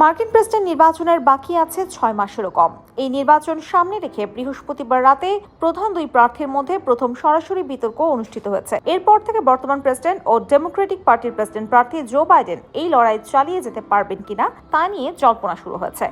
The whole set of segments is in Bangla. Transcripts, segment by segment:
মার্কিন প্রেসিডেন্ট নির্বাচনের বাকি আছে ছয় মাসেরও কম। এই নির্বাচন সামনে রেখে বৃহস্পতিবার রাতে প্রধান দুই প্রার্থীর মধ্যে প্রথম সরাসরি বিতর্ক অনুষ্ঠিত হয়েছে। এরপর থেকে বর্তমান প্রেসিডেন্ট ও ডেমোক্রেটিক পার্টির প্রেসিডেন্ট প্রার্থী জো বাইডেন এই লড়াই চালিয়ে যেতে পারবেন কিনা তা নিয়ে জল্পনা শুরু হয়েছে।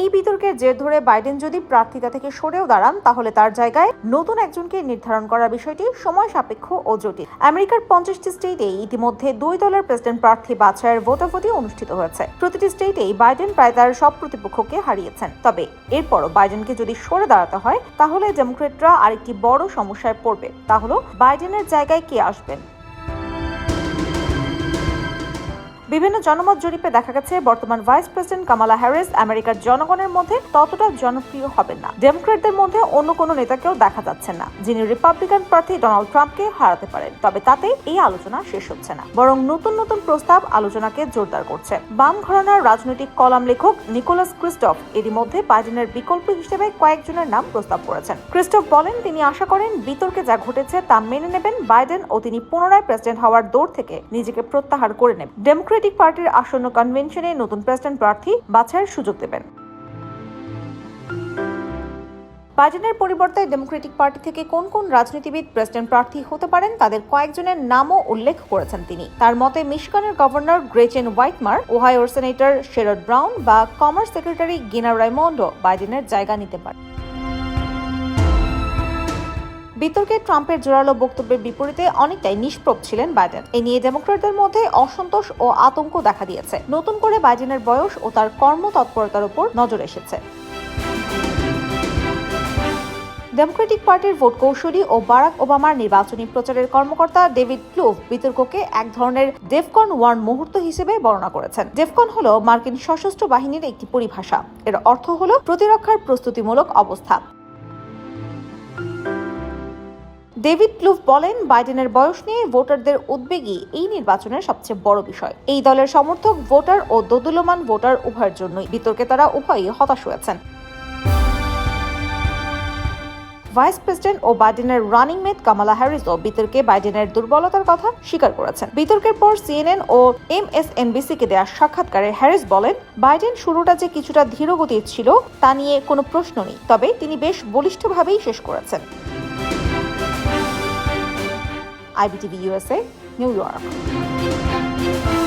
এই বিতর্কের জের ধরে বাইডেন যদি প্রার্থিতা থেকে সরেও দাঁড়ান, তাহলে তার জায়গায় নতুন একজনকে নির্ধারণ করার বিষয়টি সময় সাপেক্ষ ও জটিল। আমেরিকার পঞ্চাশটি স্টেটে ইতিমধ্যে দুই দলের প্রেসিডেন্ট প্রার্থী বাছাইয়ের ভোটাভুটি অনুষ্ঠিত হয়েছে। প্রতিটি স্টেটেই বাইডেন প্রায় তার সব প্রতিপক্ষকে হারিয়েছেন। তবে এরপরও বাইডেনকে যদি সরে দাঁড়াতে হয়, তাহলে ডেমোক্রেটরা আরেকটি বড় সমস্যায় পড়বে। তা হলো, বাইডেনের জায়গায় কে আসবেন? বিভিন্ন জনমত জরিপে দেখা গেছে, বর্তমান ভাইস প্রেসিডেন্ট কামালা হ্যারিস আমেরিকার জনগণের মধ্যে ততটা জনপ্রিয় হবেন না। ডেমোক্রেটদের মধ্যে অন্য কোনো নেতাকেও দেখা যাচ্ছে না, যিনি রিপাবলিকান প্রার্থী ডোনাল্ড ট্রাম্পকে হারাতে পারেন। তবে তাতে এই আলোচনা শেষ হচ্ছে না, বরং নতুন নতুন প্রস্তাব আলোচনাকে জোরদার করছে। বাম ঘরানার রাজনৈতিক কলাম লেখক নিকোলাস ক্রিস্টফ এরই মধ্যে বাইডেনের বিকল্প হিসেবে কয়েকজনের নাম প্রস্তাব করেছেন। ক্রিস্টফ বলেন, তিনি আশা করেন বিতর্কে যা ঘটেছে তা মেনে নেবেন বাইডেন ও তিনি পুনরায় প্রেসিডেন্ট হওয়ার দৌড় থেকে নিজেকে প্রত্যাহার করে নেবেন। ডেমোক্রেটিক পার্টির আসন্ন কনভেনশনে নতুন প্রেসিডেন্ট প্রার্থী বাছাইয়ের সুযোগ দেবেন। বাইডেনের পরিবর্তে ডেমোক্রেটিক পার্টি থেকে কোন কোন রাজনীতিবিদ প্রেসিডেন্ট প্রার্থী হতে পারেন, তাদের কয়েকজনের নামও উল্লেখ করেছেন তিনি। তার মতে, মিশিগানের গভর্নর গ্রেচেন হোয়াইটমার ওহাইওর সেনেটর শেরড ব্রাউন বা কমার্স সেক্রেটারি গিনা রাইমন্ডো বাইডেনের জায়গা নিতে পারে বিতর্কে ট্রাম্পের জোরালো বক্তব্যের বিপরীতে অনেকটাই নিষ্প্রভ ছিলেন বাইডেন। এ নিয়ে ডেমোক্রেটদের মধ্যে অসন্তোষ ও আতঙ্ক দেখা দিয়েছে। নতুন করে বাইডেনের বয়স ও তার কর্মতৎপরতার উপর নজর এসেছে। ডেমোক্রেটিক পার্টির ভোট কৌশলী ও বারাক ওবামার নির্বাচনী প্রচারের কর্মকর্তা ডেভিড ক্লুভ বিতর্ককে এক ধরনের ডেফকন ওয়ান মুহূর্ত হিসেবে বর্ণনা করেছেন। ডেফকন হল মার্কিন সশস্ত্র বাহিনীর একটি পরিভাষা। এর অর্থ হল প্রতিরক্ষার প্রস্তুতিমূলক অবস্থা। ডেভিড ক্লুভ বলেন, বাইডেনের বয়স নিয়ে ভোটারদের উদ্বেগই এই নির্বাচনের সবচেয়ে বড় বিষয়। এই দলের সমর্থক ভোটার ও দোদুল্যমান ভোটার উভয়ের জন্যই বিতর্কে তারা উভয়ই হতাশ হয়েছেন। ভাইস প্রেসিডেন্ট ও বাইডেনের রানিং মেট কামালা হ্যারিসও বিতর্কে বাইডেনের দুর্বলতার কথা স্বীকার করেছেন। বিতর্কের পর সিএনএন ও এমএসএনবিসি কে দেওয়া সাক্ষাৎকারে হ্যারিস বলেন, বাইডেন শুরুটা যে কিছুটা ধীরগতির ছিল তা নিয়ে কোনো প্রশ্ন নেই, তবে তিনি বেশ বলিষ্ঠভাবেই শেষ করেছেন। IBTV USA, New York.